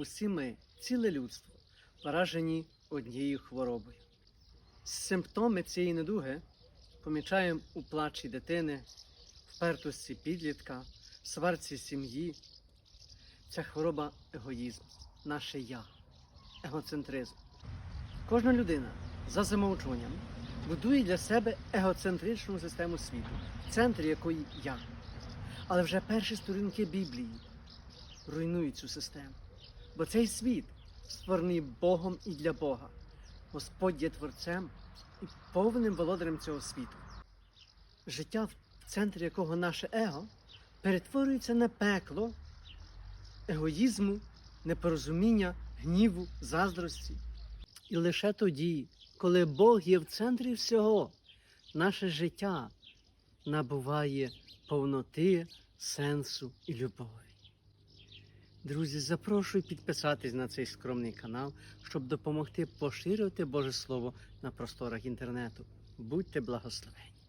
усі ми, ціле людство, поражені однією хворобою. Симптоми цієї недуги помічаємо у плачі дитини, впертості підлітка, сварці сім'ї. Ця хвороба егоїзм, наше я, егоцентризм. Кожна людина за замовчуванням будує для себе егоцентричну систему світу, в центрі якої я. Але вже перші сторінки Біблії руйнують цю систему. Бо цей світ створений Богом і для Бога. Господь є творцем і повним володарем цього світу. Життя, в центрі якого наше его, перетворюється на пекло егоїзму, непорозуміння, гніву, заздрості. І лише тоді, коли Бог є в центрі всього, наше життя набуває повноти, сенсу і любові. Друзі, запрошую підписатись на цей скромний канал, щоб допомогти поширювати Боже Слово на просторах інтернету. Будьте благословені!